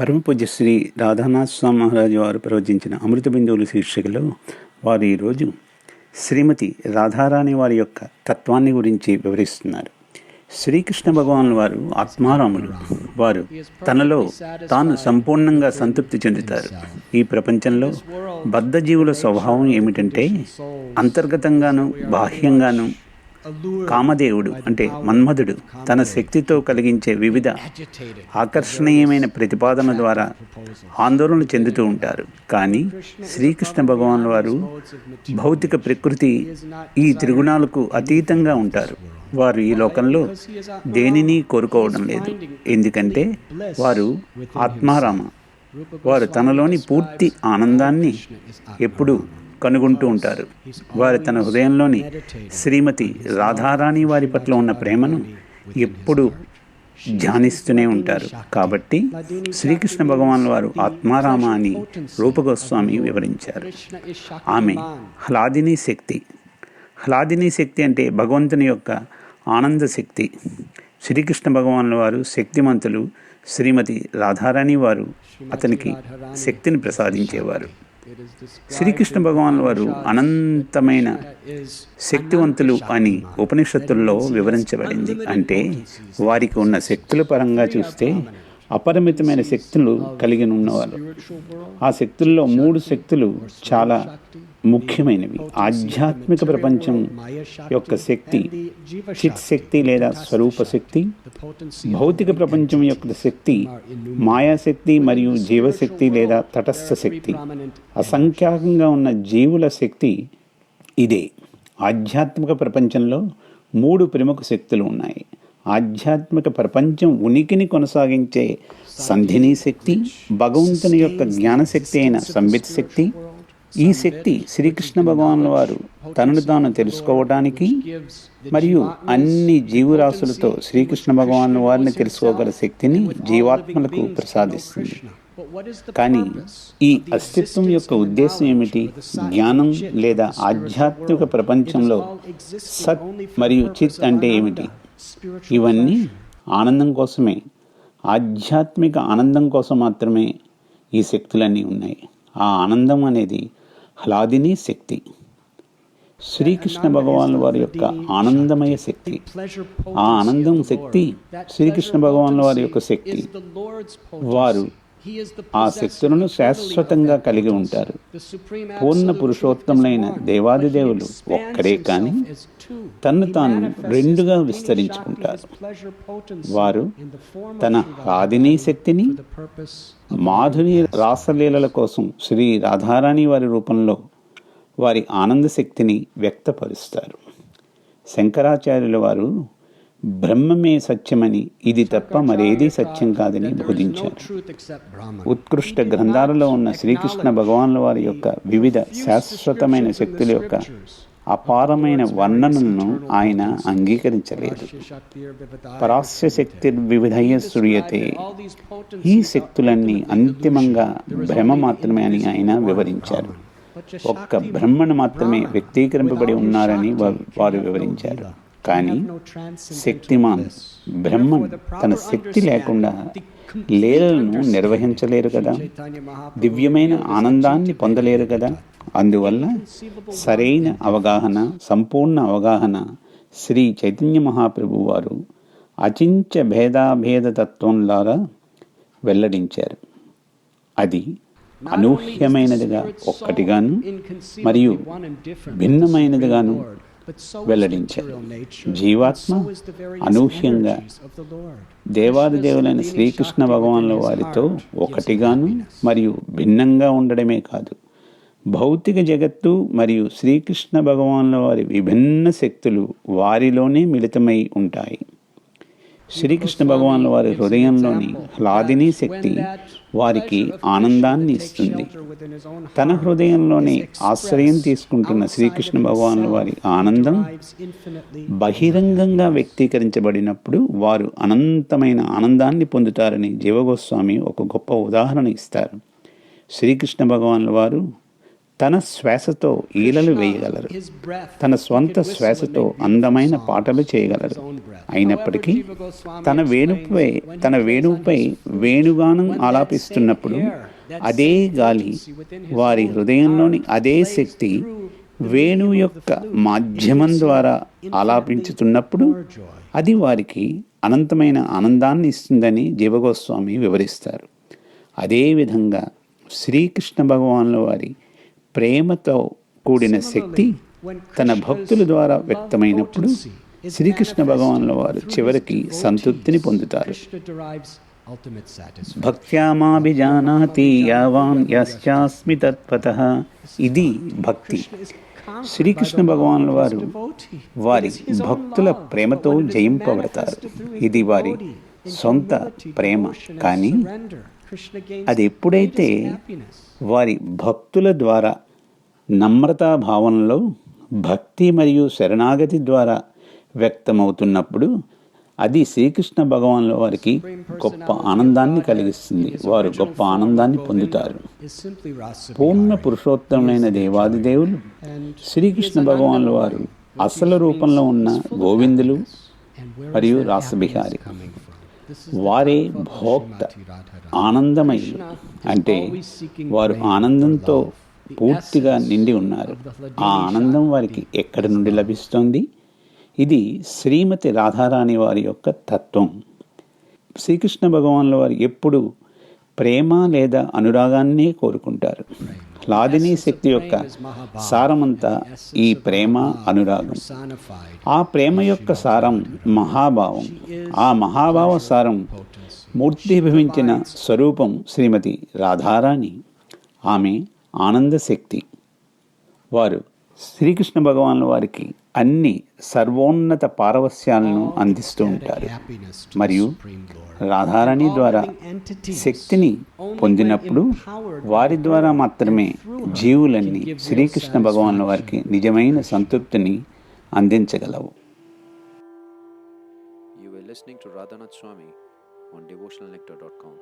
పరమ శ్రీ రాధానాథ్ స్వామి మహారాజు వారు ప్రవచించిన అమృత బిందువులు శీర్షికలో వారు ఈరోజు శ్రీమతి రాధారాణి వారి యొక్క తత్వాన్ని గురించి వివరిస్తున్నారు. శ్రీకృష్ణ భగవాన్ వారు ఆత్మారాములు. వారు తనలో తాను సంపూర్ణంగా సంతృప్తి చెందుతారు. ఈ ప్రపంచంలో బద్ధజీవుల స్వభావం ఏమిటంటే అంతర్గతంగాను బాహ్యంగాను కామదేవుడు అంటే మన్మధుడు తన శక్తితో కలిగించే వివిధ ఆకర్షణీయమైన ప్రతిపాదన ద్వారా ఆందోళన చెందుతూ ఉంటారు. కానీ శ్రీకృష్ణ భగవాన్ వారు భౌతిక ప్రకృతి ఈ త్రిగుణాలకు అతీతంగా ఉంటారు. వారు ఈ లోకంలో దేనిని కోరుకోవడం లేదు. ఎందుకంటే వారు ఆత్మారామ. వారు తనలోని పూర్తి ఆనందాన్ని ఎప్పుడు కనుగొంటూ ఉంటారు. వారు తన హృదయంలోని శ్రీమతి రాధారాణి వారి పట్ల ఉన్న ప్రేమను ఎప్పుడు ధ్యానిస్తూనే ఉంటారు. కాబట్టి శ్రీకృష్ణ భగవాన్ వారు ఆత్మారామ అని రూపగోస్వామి వివరించారు. ఆమె హ్లాదిని శక్తి. హ్లాదిని శక్తి అంటే భగవంతుని యొక్క ఆనంద శక్తి. శ్రీకృష్ణ భగవాన్ల వారు శక్తిమంతులు. శ్రీమతి రాధారాణి వారు అతనికి శక్తిని ప్రసాదించేవారు. శ్రీకృష్ణ భగవాన్ వారు అనంతమైన శక్తివంతులు అని ఉపనిషత్తుల్లో వివరించబడింది. అంటే వారికి ఉన్న శక్తుల పరంగా చూస్తే అపరిమితమైన శక్తులు కలిగి ఉన్నవారు. ఆ శక్తుల్లో మూడు శక్తులు చాలా ముఖ్యమైనవి. ఆధ్యాత్మిక ప్రపంచం యొక్క శక్తి చిత్ శక్తి లేదా స్వరూప శక్తి భౌతిక ప్రపంచం యొక్క శక్తి మాయాశక్తి మరియు జీవశక్తి లేదా తటస్థ శక్తి. అసంఖ్యాకంగా ఉన్న జీవుల శక్తి ఇదే. ఆధ్యాత్మిక ప్రపంచంలో మూడు ప్రముఖ శక్తులు ఉన్నాయి. ఆధ్యాత్మిక ప్రపంచం ఉనికిని కొనసాగించే సంధిని శక్తి భగవంతుని యొక్క జ్ఞానశక్తి అయిన సంబిత్ శక్తి ఈ శక్తి శ్రీకృష్ణ భగవానుల వారు తనను తాను తెలుసుకోవడానికి మరియు అన్ని జీవరాశులతో శ్రీకృష్ణ భగవానుల వారిని తెలుసుకోగల శక్తిని జీవాత్మలకు ప్రసాదిస్తుంది. కానీ ఈ అస్తిత్వం యొక్క ఉద్దేశం ఏమిటి? జ్ఞానం లేదా ఆధ్యాత్మిక ప్రపంచంలో సత్ మరియు చిత్ అంటే ఏమిటి? ఇవన్నీ ఆనందం కోసమే. ఆధ్యాత్మిక ఆనందం కోసం మాత్రమే ఈ శక్తులన్నీ ఉన్నాయి. ఆ ఆనందం అనేది హ్లాదిని శక్తి. శ్రీకృష్ణ భగవాన్ వారి యొక్క ఆనందమయ శక్తి. ఆ ఆనందం శక్తి శ్రీకృష్ణ భగవాన్ వారి యొక్క శక్తి. వారు ఆ శక్తులను శాశ్వతంగా కలిగి ఉంటారు. పూర్ణ పురుషోత్తములైన దేవాదిదేవులు ఒక్కడే కానీ తన్ను తాను రెండుగా విస్తరించుకుంటారు. వారు తన ఆదిని శక్తిని మాధుని రాసలీలల కోసం శ్రీ రాధారాణి వారి రూపంలో వారి ఆనంద శక్తిని వ్యక్తపరుస్తారు. శంకరాచార్యుల వారు బ్రహ్మమే సత్యమని ఇది తప్ప మరేదీ సత్యం కాదని బోధించారు. ఉత్కృష్ట గ్రంథాలలో ఉన్న శ్రీకృష్ణ భగవానుల వారి యొక్క వివిధ శాశ్వతమైన శక్తుల యొక్క అపారమైన వర్ణనను ఆయన అంగీకరించలేదు. పరాస్య శక్తి వివిధయ సూర్యతే. ఈ శక్తులన్నీ అంతిమంగా భ్రమ మాత్రమే అని ఆయన వివరించారు. ఒక్క బ్రహ్మను మాత్రమే వ్యక్తీకరింపబడి ఉన్నారని వారు వివరించారు. కానీ శక్తిమాన్ బ్రహ్మం తన శక్తి లేకుండా లీలలను నిర్వహించలేరు కదా? దివ్యమైన ఆనందాన్ని పొందలేరు కదా? అందువల్ల సరైన అవగాహన సంపూర్ణ అవగాహన శ్రీ చైతన్య మహాప్రభు వారు అచించ భేదాభేద తత్వంలాగా వెల్లడించారు. అది అనూహ్యమైనదిగా ఒక్కటిగాను మరియు భిన్నమైనదిగాను వెల్లడించారు. జీవాత్మ అనూహ్యంగా దేవాది దేవులైన శ్రీకృష్ణ భగవాన్ల వారితో ఒకటిగాను మరియు భిన్నంగా ఉండడమే కాదు. భౌతిక జగత్తు మరియు శ్రీకృష్ణ భగవాన్ల వారి విభిన్న శక్తులు వారిలోనే మిళితమై ఉంటాయి. శ్రీకృష్ణ భగవాన్ వారి హృదయంలోని హ్లాదిని శక్తి వారికి ఆనందాన్ని ఇస్తుంది. తన హృదయంలోనే ఆశ్రయం తీసుకుంటున్న శ్రీకృష్ణ భగవాన్ వారి ఆనందం బహిరంగంగా వ్యక్తీకరించబడినప్పుడు వారు అనంతమైన ఆనందాన్ని పొందుతారని జీవగోస్వామి ఒక గొప్ప ఉదాహరణ ఇస్తారు. శ్రీకృష్ణ భగవాన్ల వారు తన శ్వాసతో ఈలలు వేయగలరు తన స్వంత శ్వాసతో అందమైన పాటలు చేయగలరు అయినప్పటికీ తన వేణుపై తన వేణువుపై వేణుగానం ఆలాపిస్తున్నప్పుడు అదే గాలి వారి హృదయంలోని అదే శక్తి వేణువు యొక్క మాధ్యమం ద్వారా ఆలాపించుతున్నప్పుడు అది వారికి అనంతమైన ఆనందాన్ని ఇస్తుందని జీవగోస్వామి వివరిస్తారు. అదేవిధంగా శ్రీకృష్ణ భగవానుల వారి ప్రేమతో కూడిన శక్తి తన భక్తుల ద్వారా వ్యక్తమైనప్పుడు శ్రీకృష్ణ భగవానుల వారు చివరికి సంతృప్తిని పొందుతారు. భక్త్యామాభిజానాతి యావాన్ యశ్చాస్మి తత్వత ఇది భక్తి. శ్రీకృష్ణ భగవానుల వారు వారి భక్తుల ప్రేమతో జయింపబడతారు. ఇది వారి సొంత ప్రేమ కానీ అది ఎప్పుడైతే వారి భక్తుల ద్వారా నమ్రతా భావనలో భక్తి మరియు శరణాగతి ద్వారా వ్యక్తమవుతున్నప్పుడు అది శ్రీకృష్ణ భగవానుల వారికి గొప్ప ఆనందాన్ని కలిగిస్తుంది. వారు గొప్ప ఆనందాన్ని పొందుతారు. పూర్ణ పురుషోత్తమైన దేవాదిదేవులు శ్రీకృష్ణ భగవానుల వారు అసలు రూపంలో ఉన్న గోవిందులు మరియు రాసబిహారి వారే భోక్త ఆనందమయులు. అంటే వారు ఆనందంతో పూర్తిగా నిండి ఉన్నారు. ఆ ఆనందం వారికి ఎక్కడి నుండి లభిస్తోంది? ఇది శ్రీమతి రాధారాణి వారి యొక్క తత్వం. శ్రీకృష్ణ భగవానుల వారు ఎప్పుడు ప్రేమ లేదా అనురాగాన్నే కోరుకుంటారు. లాదిని శక్తి యొక్క సారమంతా ఈ ప్రేమ అనురాగం. ఆ ప్రేమ యొక్క సారం మహాభావం. ఆ మహాభావ సారం మూర్తిభవించిన స్వరూపం శ్రీమతి రాధారాణి. ఆమె ఆనందశక్తి. వారు శ్రీకృష్ణ భగవాన్ వారికి అన్ని సర్వోన్నత పారవస్యాలను అందిస్తూ ఉంటారు. మరియు రాధారాణి ద్వారా శక్తిని పొందినప్పుడు వారి ద్వారా మాత్రమే జీవులన్నీ శ్రీకృష్ణ భగవాన్ వారికి నిజమైన సంతృప్తిని అందించగలవు. Listening to Radhanath Swami on devotional nectar dot com